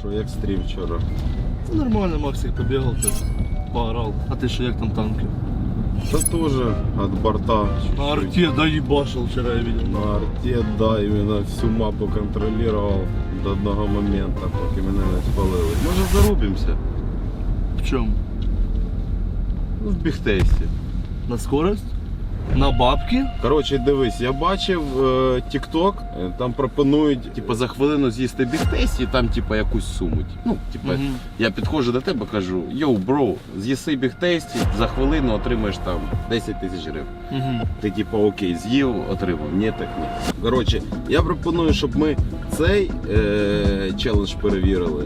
Що як стрім вчора? Та нормально, Максик побігав, так поорав. А ти що, як там танки? Та тоже от борта. На арте, да, ебашил вчера я видел. На арте, да, іменно всю мапу контролював до одного моменту, поки мене не спалили. Може зарубимося? В чем? Ну, в бігтесті. На скорость? На бабки? Коротше, дивись, я бачив е, TikTok, е, там пропонують типу, за хвилину з'їсти бігтест і там типу, якусь суму. Ну, типу, Мгм. я підходжу до тебе, кажу, йоу, бро, з'їси бігтесті, за хвилину отримаєш там 10 тисяч гривень. Угу. Ти типу окей, з'їв, отримав. Ні, так ні. Коротше, я пропоную, щоб ми цей е, челендж перевірили.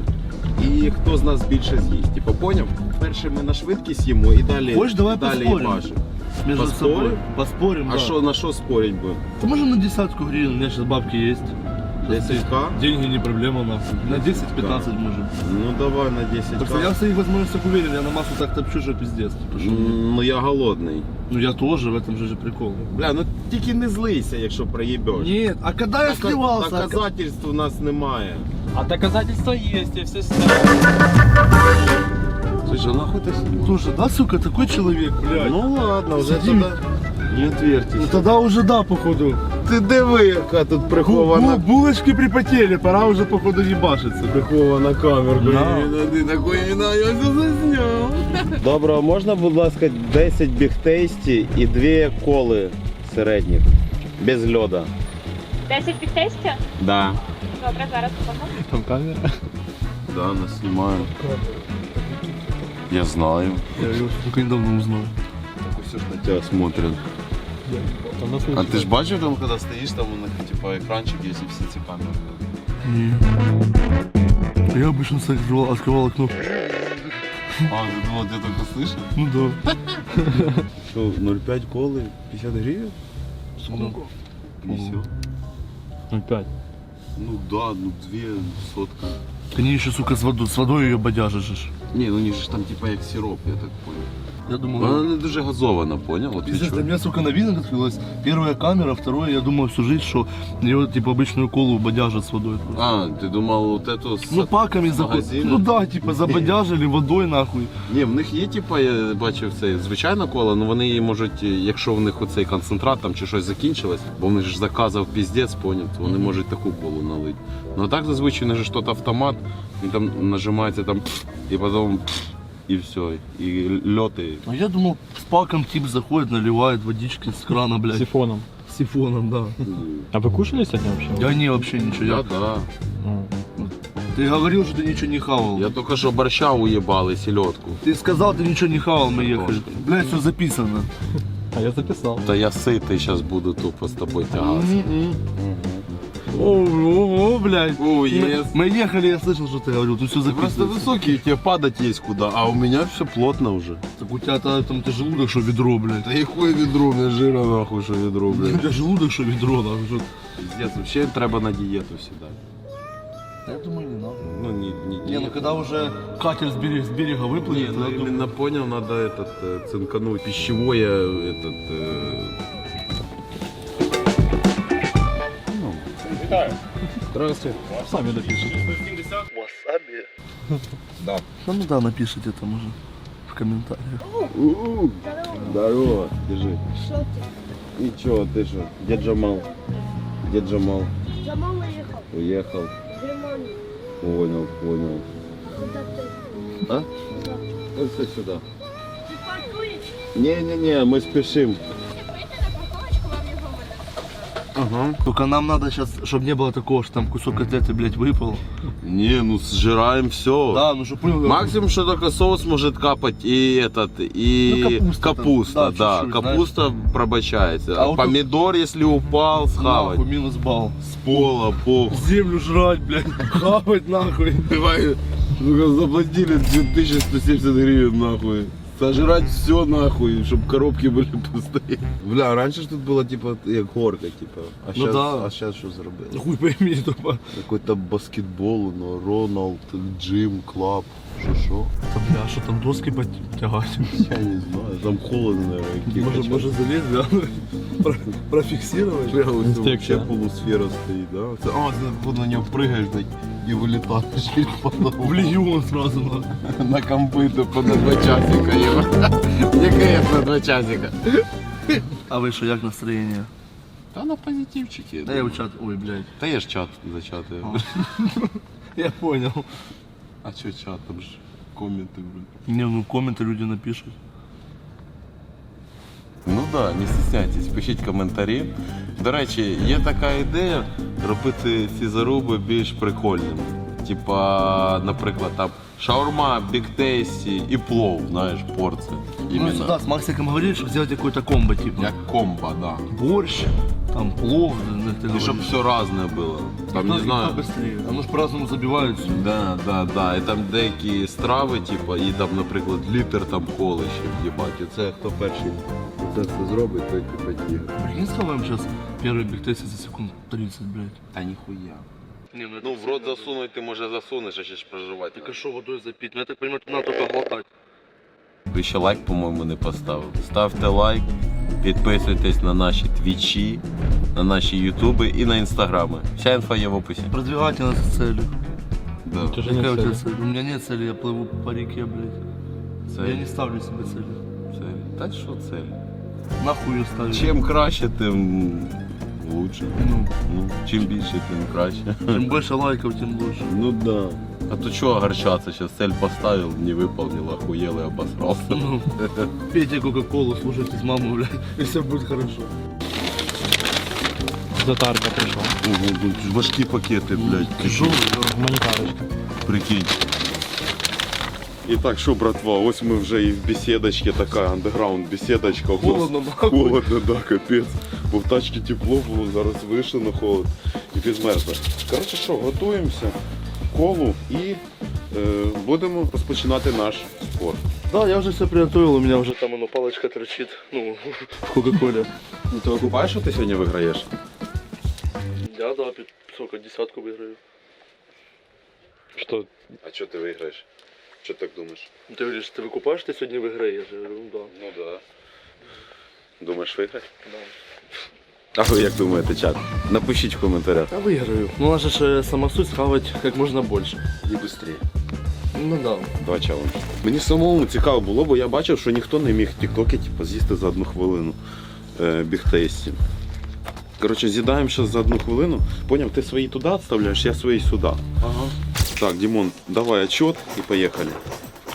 І хто з нас більше з'їсть. Типу, поняв? Перше ми на швидкість їмо і далі, Хочеш, давай далі їбашимо. Между Поспорим? собой. Поспорим, А да. що, на що спорить будемо? Да можем на десятку гривен, у меня сейчас бабки есть. 10к? Деньги не проблема, нахуй. На 10-15 можем. Ну давай на 10 Так что я в своих возможностях уверен, я на массу так топчу, что пиздец. Потому что- Ну я голодний. Ну я тоже, в этом же же прикол. Бля, ну тільки не злися, якщо проїбеш. Нет, а когда я сливался? Доказательств у нас немає. А доказательства есть, я все снял. Слушай, а нахуй ти... Слушай, да, сука, такой человек, блядь. Ну, Ну ладно, вже Сидім. тоді не отвертись. тогда уже да, походу. Ти диви, яка тут прихована, бу- булочки припотели, пора уже походу ебашиться. прихована камерка. Да. Ти такої віна, я все засняв. Добре, а можна, будь ласка, 10 бігтейсті і 2 коли середніх, без льода. 10 підтестів? Да. Добре, зараз допомогу. Там камера. Да, нас знімають. Я знаю. Я его только недавно узнал. Так все ж на тебе смотрят. Там нас А ти ж бачив там, коли стоїш, там у них типа екранчик, є і всі ці камери. Я обычно кстати, открывал, открывал окно. А, ти думав, ти тільки слышав? Ну да. Що, 0,5 коли, 50 гривень? Сколько? І все. 0,5. Ну да, ну две сотка. Они еще, сука, с водой, с водой ее бодяжишь. Ні, ну они ж там типа як сироп, я так понял. Я думал, Вона не дуже газована, понял? От Пиздец, для відчув. меня, сука, новинок открылась. Первая камера, второе, я думал всю жизнь, что ее, типа, обычную колу бодяжат с водой. просто. А, ти думав, вот эту з... Ну, паками заходят. магазина? Ну да, типа, забодяжили водой, нахуй. Ні, в них є, типа, я бачив це звичайна кола, але вони її можуть, якщо в них оцей концентрат там чи щось закінчилось, бо в них ж заказав піздець, поняв, то вони можуть таку колу налити. Ну а так зазвичай у них же щось автомат, він там нажимається там і потім і все, і льоти. А я думал, с паком тип заходит, наливает водички с крана, С блядь. сифоном. С сифоном, да. А вы кушали сегодня вообще? Я не, вообще ничего. Я Я... да. Ну, Ты говорил, что ты ничего не хавал. Я тільки що борща уїбали, сільотку. Ты сказал, ты ничего не хавал, мы ехали. Трошки. Блядь, все записано. А я записал. Та я ситий, зараз буду тупо з тобою тягатися. О, о, о, блядь. О, Мы, єс. мы ехали, я слышал, что ты говорил, тут все Ты просто высокий, тебе падать есть куда, а у меня все плотно уже. Так у тебя -то, там ты желудок, что ведро, блядь. Да и хуй ведро, мне жира нахуй, что ведро, У блядь. тебя желудок, что ведро, нахуй. что- Пиздец, вообще треба на диету всегда. Я думаю, не надо. Ну, не, не Не, ну когда уже катер с берега, с берега выплывет, ну я думаю, именно понял, надо этот э, цинкануть пищевое, этот... Здравствуйте. Сами допишите. Да, ну да, напишите там уже в комментариях. У-у, Здорово, держи. Що ти? И чё, ты что, где Джамал? Где Джамал? Джамал уїхав. Уехал. Германію. Понял, понял. Куди ти? А? Ну все сюда. Ти паркуєш? Не-не-не, мы спешим. Ага. Только нам надо сейчас, чтобы не было такого, что там кусок котлеты, блядь, выпал. Не, ну сжираем все. Да, ну что понял. Максимум, что только соус может капать и этот, и Ну, капуста там, капуста, да, да, чуть-чуть, капуста пробачается. А вот Помидор, если упал, схавать. Нахуй, минус балл. С пола, похуй. Землю жрать, блядь, хавать нахуй. Давай, сука, заплатили 2170 гривен, нахуй. Сожрать все нахуй, чтобы коробки были пустые. Бля, раньше ж тут было типа як горка, типа. А Ну сейчас, да. а сейчас что зробили? Хуй пойми, тупо. Какой-то баскетбол, ну, Роналд, Джим, Клаб. Що що? Та бля, що там доски бать- тягати? Я не знаю, там холодно, Може, може залізти, да? Про- профіксувати? Інспекція. вообще полусфера стоїть, да? Це, а, це коли на нього пригаєш блядь, і вилітаєш і В легіон сразу надо. на компиту по на два часика. його. Яке я на два часика? А ви що, як настроєння? Та на позитивчики. Та я в чат. Ой, блядь. Та є ж чат за чат. Я понял. А що чат, там ж коменти, блядь. Не, ну коменти люди напишуть. Ну так, да, не стісняйтесь, пишіть коментарі. До речі, є така ідея робити ці заруби більш прикольними. Типа, наприклад, там шаурма, біктейсі і плов, знаєш, порція. Ну, Іменно. сюда с Максиком говорили, чтобы сделать какое-то комбо, типа. Як комбо, да. Борщ, там плов, ну, ты І щоб все разне було. Там не знаю. быстрее. Оно ж по-разному забиваются. Да, да, да. І там деякі страви, типу, і там, наприклад, літр там коли ще в'їбать. І це хто перший це все зробить, той типу ті. Прикинь, сказал сейчас первый бигтест за секунд 30, блядь. Та ніхуя. Не, ну, Ну, в рот засунуть ти може засунеш, а ще ж проживати. Так а что водой запить? Ну, я так понимаю, надо только глотать. Ви ще лайк, по-моєму, не поставили. Ставте лайк, підписуйтесь на наші твічі, на наші ютуби і на інстаграми. Вся інфа є в описі. Продвигайте нас к цели. Да. Ты же не Какая у тебя цель. цель? У меня нет цели, я плыву по реке, блядь. Це, Я не ставлю себе цели. це. Та що це? Нахуй ставлю. Чим краще, тим лучше. Ну, Ну, чим більше, тим краще. чем больше лайков, тем лучше. Ну да. А то чего огорчаться, сейчас цель поставил, не выполнил, охуел и обосрался. Ну, пейте кока-колу, слушайтесь маму, блядь, и все будет хорошо. Затарка пришла. Ого, тут важкі пакети, блядь. Тяжелый, да. Гуманитарочка. Прикинь. І так, що, братва, ось ми вже і в беседочці, така андеграунд нас Холодно, нахуй. Холодно, да, капець. Бо в тачці тепло було, зараз вийшли на холод і підмерзли. Коротше, що, готуємося колу і е, будемо розпочинати наш спорт. Да, я уже все приготовил, у меня уже там оно палочка торчит, ну, в кока-коле. Ну, ти окупаєш, що ти сьогодні виграєш? Я, да, пи- сколько, десятку выиграю. Что? А що ти виграєш? Що так думаєш? Ну, Ты говоришь, ты выкупаешь, ты сегодня выиграешь? Я говорю, ну да. Ну да. Думаєш виграти? да. А ви як думаєте, чат? Напишіть в коментарях. Я выиграю. Ну, наша же сама суть схавать как можно больше. І швидше. Ну да. Два челенджі. Мені самому цікаво було, бо я бачив, що ніхто не міг тіктоки типу, з'їсти за одну хвилину е, бігтейсті. Коротше, з'їдаємо зараз за одну хвилину. Поняв, ти свої туди відставляєш, я свої сюди. Ага. Так, Дімон, давай отчет і поїхали.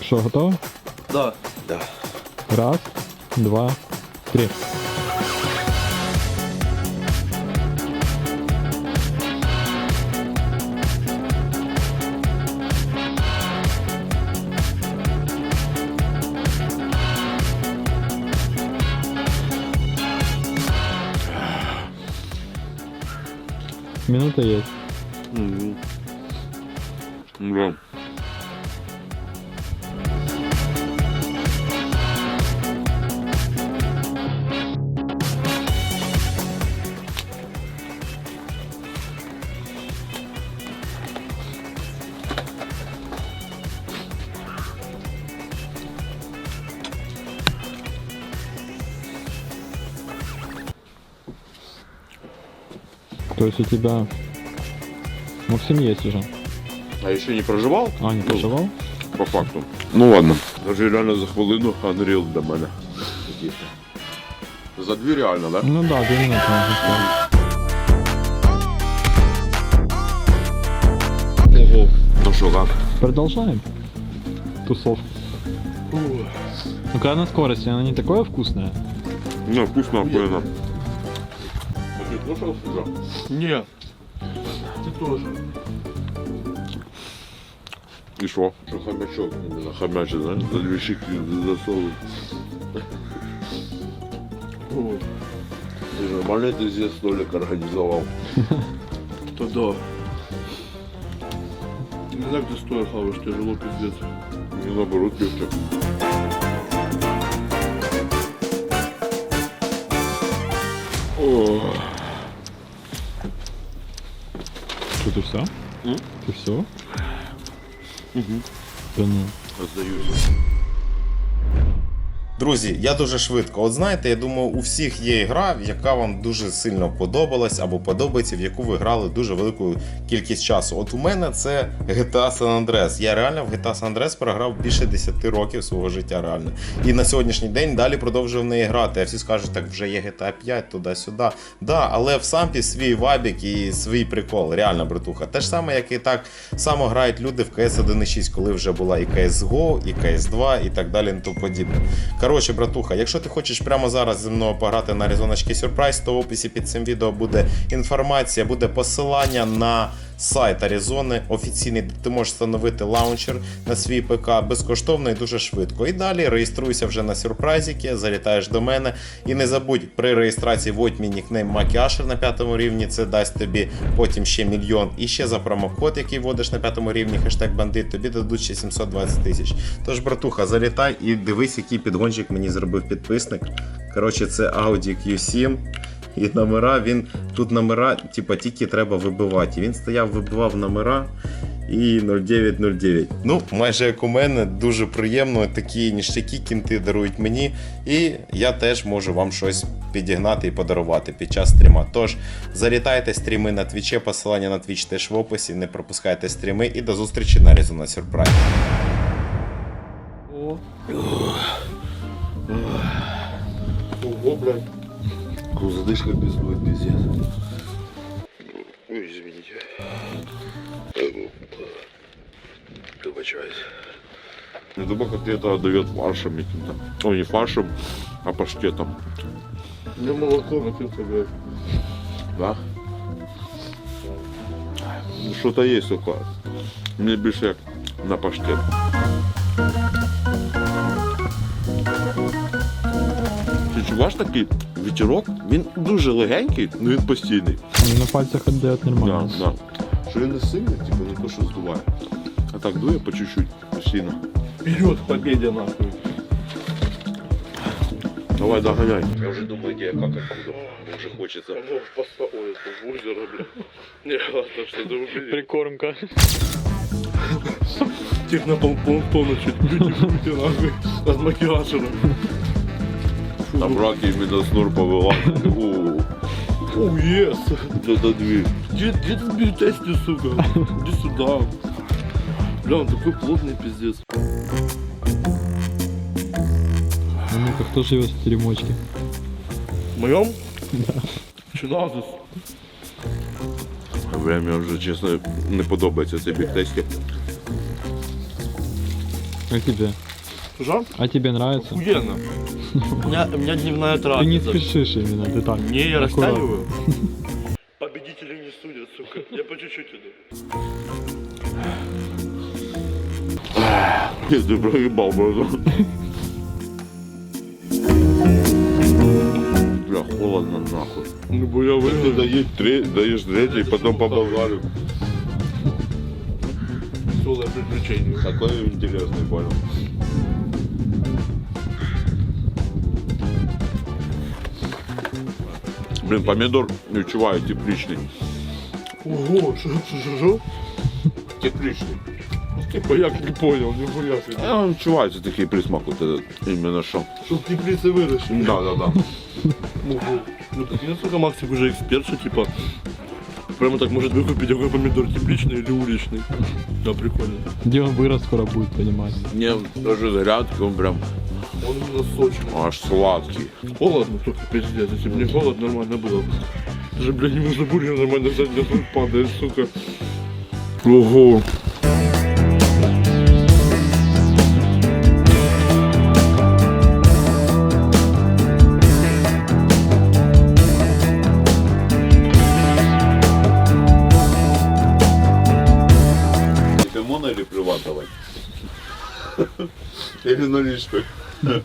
Что, готово? Да. Да. Раз, два, три. Минута есть. Угу. Да. То есть у тебя... Максим есть уже. А еще не проживал? А, не Ну, проживал? По факту. Ну ладно. Даже реально за хвилину Unreal для мене. За дві реально, да? Ну да, две минуты можно сказать. Ого. Ну що, как? Продолжаем тусовку. Ну когда на скорости, она не такое вкусное. Не, вкусно, охуенно. А ты кушал уже? Не. Ты тоже. И что? Что хомячок именно хомячий, да? За две щеки засовывают. И нормально ты здесь столик организовал. То да. Не знаю, где стоя хаваешь, тяжело пиздец. Не наоборот, легче. О, Что ты все? Ты все? Да ну. Здаюся. Друзі, я дуже швидко. От знаєте, я думаю, у всіх є гра, яка вам дуже сильно подобалась або подобається, в яку ви грали дуже велику кількість часу. От у мене це GTA San Andreas. Я реально в GTA San Andreas програв більше 10 років свого життя реально. І на сьогоднішній день далі продовжую в неї грати. А всі скажуть, так вже є GTA 5 туди-сюди. Да, але в сампі свій вабік і свій прикол. Реально, братуха. Те ж саме, як і так само грають люди в CS 1.6, коли вже була і CSGO, і CS2, і так далі, і тому подібне. Коротше, братуха, якщо ти хочеш прямо зараз зі мною пограти на різоночки Сюрприз, то в описі під цим відео буде інформація, буде посилання на сайт Аризони офіційний, де ти можеш встановити лаунчер на свій ПК безкоштовно і дуже швидко. І далі реєструйся вже на сюрпрайзіки, залітаєш до мене. І не забудь при реєстрації вводь мій нікнейм Макіашер на п'ятому рівні. Це дасть тобі потім ще мільйон. І ще за промокод, який вводиш на п'ятому рівні, хештег бандит, тобі дадуть ще 720 тисяч. Тож, братуха, залітай і дивись, який підгончик мені зробив підписник. Коротше, це Audi Q7. І номера він тут номера, типа, тільки треба вибивати. Він стояв, вибивав номера і 0909. Ну, майже як у мене, дуже приємно. Такі ніштяки кінти дарують мені. І я теж можу вам щось підігнати і подарувати під час стріма. Тож залітайте стріми на твіче, посилання на твіч теж в описі. Не пропускайте стріми і до зустрічі на Резона Сюрприз. Ого, блядь. Задышка без пиздец. Ой, извините. Я думал, как это отдает фаршем каким-то. Ой, не фаршем, а паштетом. Мне молоко напился, блядь. Да? Ну, Что-то есть такое. Мне більше на паштет. Ти чуваєш такий вітерок? Він дуже легенький, але він постійний. На пальцах отдает Да, нормально. да. Що він не сильний, типу не то, що здуває. А так дує по чуть-чуть, постійно. Вперед к победе, нахуй. Давай догоняй. Я вже думаю, де як откуда. Вже хочеться. Ну, поста... Ой, это озеро, блядь. Не, ладно, что это убери. Прикормка. Технопланктона чуть бьюти нахуй. От макияжера. Там раки іменно снур повилазить. О, О, ес. це до дві. Где, где ты бьютести, сука? Иди сюда. Бля, он такой плотный пиздец. А ну-ка, кто живет в теремочке? В моем? Да. Чиназис. Время вже, чесно, не подобається цей бігтейський. Как тебе? Жан? А тебе нравится? Охуенно. У меня, у меня дневная Ты не трапеза. спешишь именно, ты так. Не, я аккуратно. растягиваю. Победители не судят, сука. Я по чуть-чуть иду. Ні, ти проїбав, братан. Бля, холодно нахуй. Ну, бо я Ты даешь, тре- даешь третий, потом по Болгарию. Веселое приключение. Такой интересный, понял. Блин, помидор відчуваю тепличный. Ого, что, что, что? Тепличный. Типа я не понял, нихуя себе. А, відчувається такий присмак, от этот, іменно що. Чтоб теплицы выращены. Да, да, да. Ого. Ну так не сука, Максик уже эксперт, что типа прямо так может выкупить какой помидор тепличный или уличный. Да, прикольно. Где он вырос, скоро будет понимать. Не, даже з грядки, он прям он именно сочный. аж сладкий. Холодно, только пиздец. Если бы не холод, нормально было бы. Даже, блядь, не нужно бургер нормально взять, мне тут падает, сука. Ого. Лимона или приват давай? Или наличкой? Прошу?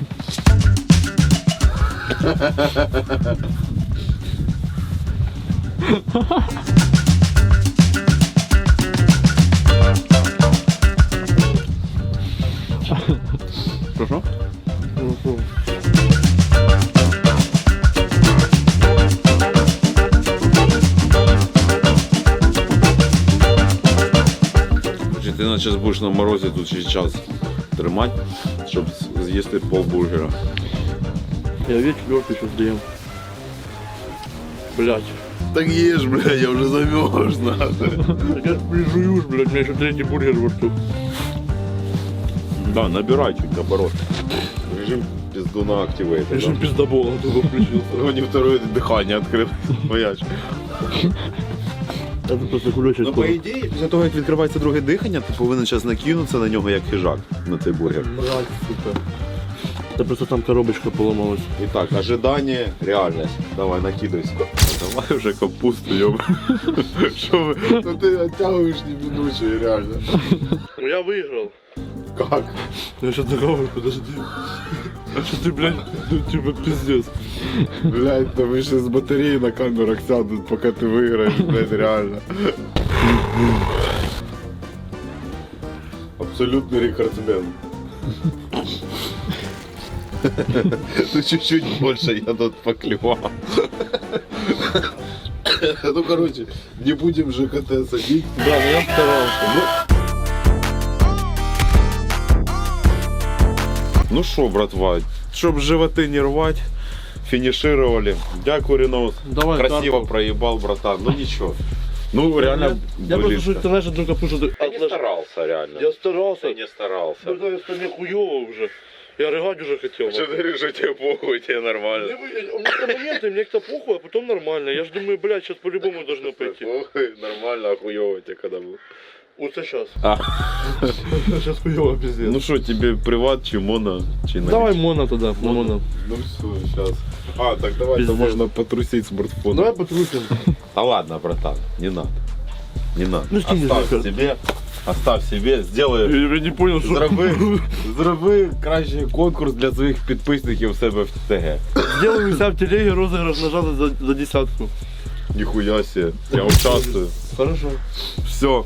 ти наче будеш на морозі тут ще час тримати, щоб з'їсти полбургера. Я весь четвертый сейчас доем. Блять. Так їж, бля, я вже замерз, нахуй. Так я прижуюсь, блядь, у меня еще третий бургер во рту. Да, набирай чуть наоборот. Режим пиздуна активейт. Режим пиздобола только включился. У него второе дыхание открыл. Бояч. Это просто кулечек. Ну, по ідеї, після того, як відкривається друге дихання, ти повинен зараз накинутися на нього як хижак на цей бургер. Це просто там коробочка поламалась. І так, ожидання, реальність. Давай, накидайся. Давай вже капусту, йоб. Що ви? Ну ти оттягуєш неминуче, реально. Ну я выиграл. Как? Я сейчас договор, подожди. А что ты, блядь, ну, типа пиздец. Блять, там ще з батареї на камерах сядуть, поки ти виграєш, блядь, реально. Абсолютний рекордсмен. Ну чуть-чуть больше я тут поклевал. Ну короче, не будем ЖКТ садить. Да, ну я старался. Ну що, братва, щоб животи не рвать, фінішировали. Дякую, Ренос. Давай, Красиво Карпов. проебал, братан. Ну ничего. Ну реально, Я просто, что близко. ты знаешь, только потому что ты... Я не старался, реально. Я старался. Я не старался. Ну, да, это мне хуёво уже. Я рыгать уже хотел. Что ты говоришь, что тебе похуй, тебе нормально. Не, вы- У меня там моменты, мне как-то похуй, а потом нормально. Я ж думаю, блядь, сейчас по-любому должно пойти. Похуй, нормально, а хуёво тебе когда был. Вот сейчас. А. Сейчас хуёво, пиздец. Ну что, тебе приват, чи моно, чи на Давай моно тогда, моно. Ну все, сейчас. А, так давай, то Пиздец. можно потрусить смартфон. Давай потрусим. А ладно, братан, не надо. Не надо. Ну, скинь оставь мне себе, оставь себе, сделай Я не понял, что... Зроби, зроби кращий конкурс для своїх підписників у себе в ТГ. Сделай у себя в телеге розыгрыш нажаты за, за десятку. Ніхуя себе, я участвую. Хорошо. Все.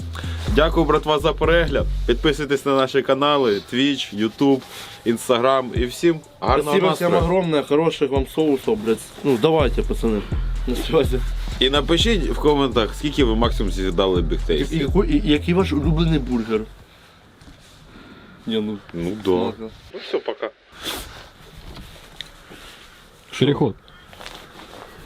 Дякую, братва, за перегляд. Підписуйтесь на наші канали, Twitch, YouTube, Instagram і всім гарного Спасибо всем настрою. огромное, хороших вам соусов, блядь. Ну, давайте, пацаны. На связи. І напишіть в коментах, скільки ви максимум з'їдали І, бігтейс. і, який- і, який ваш улюблений бургер? Не, ну. Ну да. ладно. Ну все, пока. Переход.